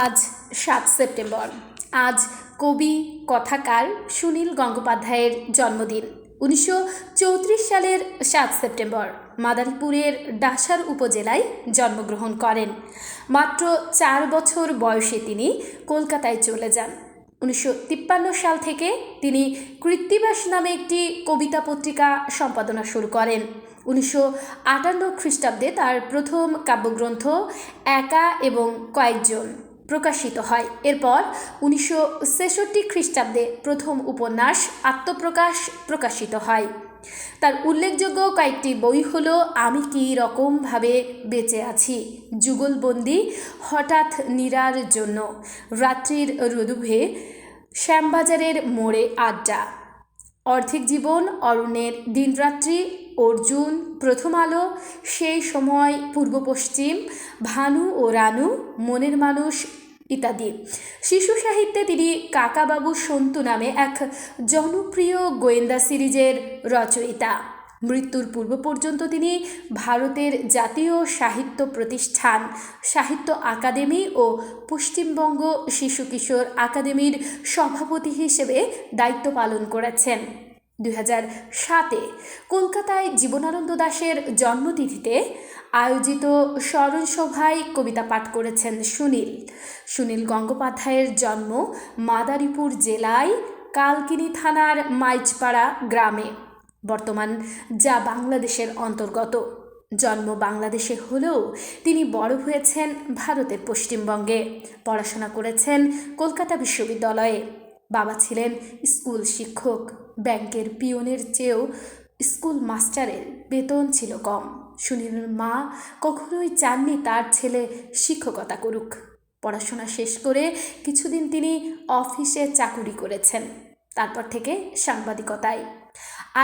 আজ সাত সেপ্টেম্বর। আজ কবি, কথাকার সুনীল গঙ্গোপাধ্যায়ের জন্মদিন, উনিশশো চৌত্রিশ সালের সাত সেপ্টেম্বর। মাদারীপুরের ডাসার উপজেলায় জন্মগ্রহণ করেন। মাত্র চার বছর বয়সে তিনি কলকাতায় চলে যান। উনিশশো তিপ্পান্ন সাল থেকে তিনি কৃত্তিবাস নামে একটি কবিতা পত্রিকা সম্পাদনা শুরু করেন। উনিশশো আটান্ন খ্রিস্টাব্দে তার প্রথম কাব্যগ্রন্থ একা এবং কয়েকজন। প্রকাশিত হয়। এরপর উনিশশো ছেষট্টি খ্রিস্টাব্দে প্রথম উপন্যাস আত্মপ্রকাশ প্রকাশিত হয়। তার উল্লেখযোগ্য কয়েকটি বই হল, আমি কী রকমভাবে বেঁচে আছি? যুগলবন্দি, হঠাৎ নীরার জন্য। রাত্রির রদুভে, শ্যামবাজারের মোড়ে আড্ডা। অর্ধেক জীবন, অরণ্যের দিনরাত্রি অর্জুন, প্রথম আলো, সেই সময় পূর্ব পশ্চিম, ভানু ও রানু, মনের মানুষ ইত্যাদি। শিশু সাহিত্যে তিনি কাকাবাবু সন্তু নামে এক জনপ্রিয় গোয়েন্দা সিরিজের রচয়িতা। মৃত্যুর পূর্ব পর্যন্ত তিনি ভারতের জাতীয় সাহিত্য প্রতিষ্ঠান, সাহিত্য আকাদেমি ও পশ্চিমবঙ্গ শিশু কিশোর আকাদেমির সভাপতি হিসেবে দায়িত্ব পালন করেছেন। সাতে কলকাতায় জীবনানন্দ দাশের জন্মতিথিতে আয়োজিত স্মরণসভায় কবিতা পাঠ করেছেন সুনীল। সুনীল গঙ্গোপাধ্যায়ের জন্ম মাদারীপুর জেলায় কালকিনি থানার মাইজপাড়া গ্রামে। বর্তমান যা বাংলাদেশের অন্তর্গত। জন্ম বাংলাদেশে হলেও তিনি বড় হয়েছেন ভারতের পশ্চিমবঙ্গে। পড়াশোনা করেছেন কলকাতা বিশ্ববিদ্যালয়ে। বাবা ছিলেন স্কুল শিক্ষক, ব্যাংকের পিয়নের চেয়েও স্কুল মাস্টারের বেতন ছিল কম। সুনীলের মা কখনোই চাননি তার ছেলে শিক্ষকতা করুক। পড়াশোনা শেষ করে কিছুদিন তিনি অফিসে চাকুরি করেছেন, তারপর থেকে সাংবাদিকতায়।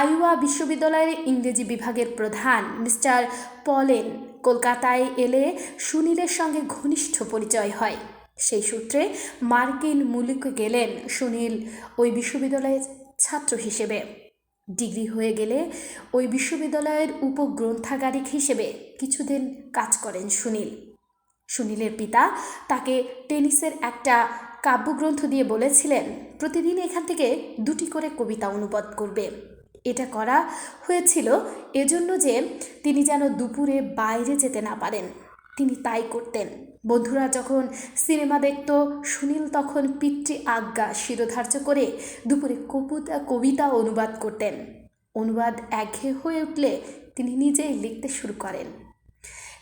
আইওয়া বিশ্ববিদ্যালয়ের ইংরেজি বিভাগের প্রধান মিস্টার পলেন কলকাতায় এলে সুনীলের সঙ্গে ঘনিষ্ঠ পরিচয় হয়। সেই সূত্রে মার্কিন মুলুকে গেলেন সুনীল ওই বিশ্ববিদ্যালয়ের ছাত্র হিসেবে। ডিগ্রি হয়ে গেলে ওই বিশ্ববিদ্যালয়ের উপগ্রন্থাগারিক হিসেবে কিছুদিন কাজ করেন সুনীল। সুনীলের পিতা তাকে টেনিসের একটা কাব্যগ্রন্থ দিয়ে বলেছিলেন, প্রতিদিন এখান থেকে দুটি করে কবিতা অনুবাদ করবে। এটা করা হয়েছিল এজন্য যে তিনি যেন দুপুরে বাইরে যেতে না পারেন। তিনি তাই করতেন। বন্ধুরা যখন সিনেমা দেখত, সুনীল তখন পিতৃ আজ্ঞা শিরোধার্য করে দুপুরে কবিতা কবিতা অনুবাদ করতেন। অনুবাদ একঘেয়ে হয়ে উঠলে তিনি নিজেই লিখতে শুরু করেন।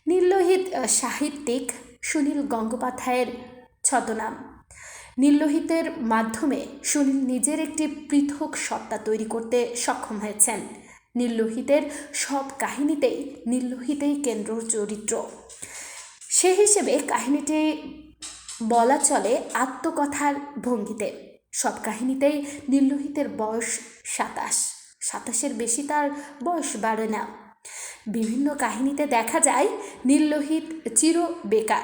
নির্লোহিত সাহিত্যিক সুনীল গঙ্গোপাধ্যায়ের ছদ্মনাম। নির্লোহিতের মাধ্যমে সুনীল নিজের একটি পৃথক সত্তা তৈরি করতে সক্ষম হয়েছেন। নির্লোহিতের সব কাহিনীতেই নীললোহিতেই কেন্দ্র চরিত্র। সে হিসেবে কাহিনীটি বলা চলে আত্মকথার ভঙ্গিতে। সব কাহিনীতেই নীললোহিতের বয়স সাতাশ। সাতাশের বেশি তার বয়স বাড়ে না। বিভিন্ন কাহিনীতে দেখা যায় নীললোহিত চির বেকার।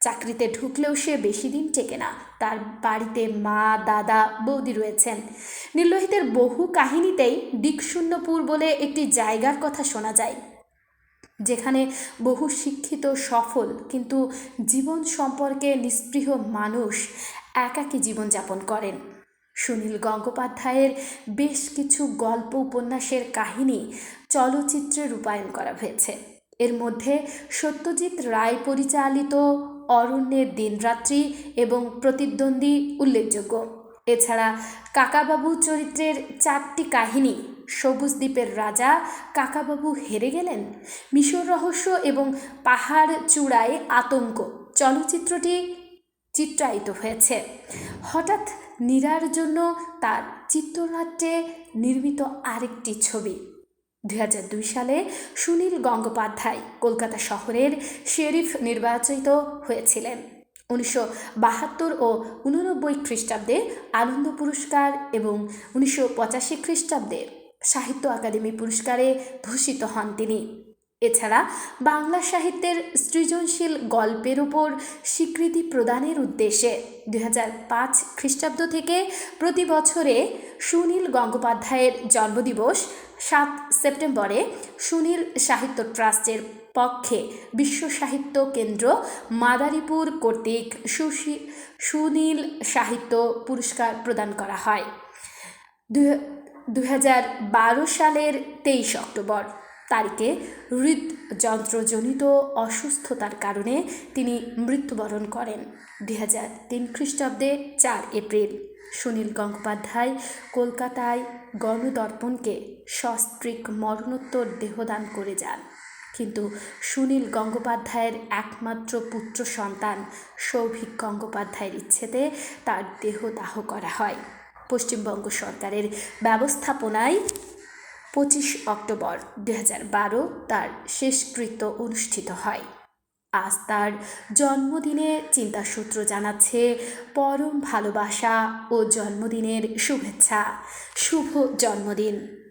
চাকরিতে ঢুকলেও সে বেশি দিন টেকে না। তার বাড়িতে মা, দাদা, বৌদি রয়েছেন। নীললোহিতের বহু কাহিনীতেই দিকশূন্যপুর বলে একটি জায়গার কথা শোনা যায়। যেখানে বহু শিক্ষিত সফল কিন্তু জীবন সম্পর্কে নিস্পৃহ মানুষ একাকী জীবনযাপন করেন। সুনীল গঙ্গোপাধ্যায়ের বেশ কিছু গল্প উপন্যাসের কাহিনী চলচ্চিত্রে রূপায়ণ করা হয়েছে। এর মধ্যে সত্যজিৎ রায় পরিচালিত অরণ্যের দিনরাত্রি এবং প্রতিদ্বন্দ্বী উল্লেখযোগ্য। এছাড়া কাকাবাবু চরিত্রের চারটি কাহিনী সবুজ দ্বীপের রাজা কাকাবাবু হেরে গেলেন। মিশর রহস্য এবং পাহাড় চূড়ায় আতঙ্ক। চলচ্চিত্রটি চিত্রায়িত হয়েছে। হঠাৎ নীরার জন্য তার চিত্রনাট্যে নির্মিত আরেকটি ছবি। দু হাজার দুই সালে সুনীল গঙ্গোপাধ্যায় কলকাতা শহরের শেরিফ নির্বাচিত হয়েছিলেন। উনিশশো বাহাত্তর ও উননব্বই খ্রিস্টাব্দে আনন্দ পুরস্কার এবং উনিশশো পঁচাশি খ্রিস্টাব্দে সাহিত্য আকাদেমি পুরস্কারে ভূষিত হন তিনি। এছাড়া বাংলা সাহিত্যের সৃজনশীল গল্পের উপর স্বীকৃতি প্রদানের উদ্দেশ্যে দুই হাজার পাঁচ খ্রিস্টাব্দ থেকে প্রতি বছরে সুনীল গঙ্গোপাধ্যায়ের জন্মদিবস সাত সেপ্টেম্বরে সুনীল সাহিত্য ট্রাস্টের পক্ষে বিশ্ব সাহিত্য কেন্দ্র মাদারীপুর কর্তৃক সুশী, সুনীল সাহিত্য পুরস্কার প্রদান করা হয়। দু হাজার বারো সালের তেইশ অক্টোবর। তারিখে হৃদযন্ত্রজনিত অসুস্থতার কারণে তিনি মৃত্যুবরণ করেন দুই হাজার তিন খ্রিস্টাব্দে চার এপ্রিল। সুনীল গঙ্গোপাধ্যায় কলকাতায় গণদর্পণকে সস্ত্রীক মরণোত্তর দেহদান করে যান। কিন্তু সুনীল গঙ্গোপাধ্যায়ের একমাত্র পুত্র সন্তান সৌভিক গঙ্গোপাধ্যায়ের ইচ্ছেতে তার দেহদাহ করা হয়। পশ্চিমবঙ্গ সরকারের ব্যবস্থাপনায় পঁচিশ অক্টোবর দু হাজার বারো তার শেষকৃত্য অনুষ্ঠিত হয়। আজ তার জন্মদিনে চিন্তাসূত্র জানাচ্ছে, পরম ভালোবাসা ও জন্মদিনের শুভেচ্ছা। শুভ জন্মদিন।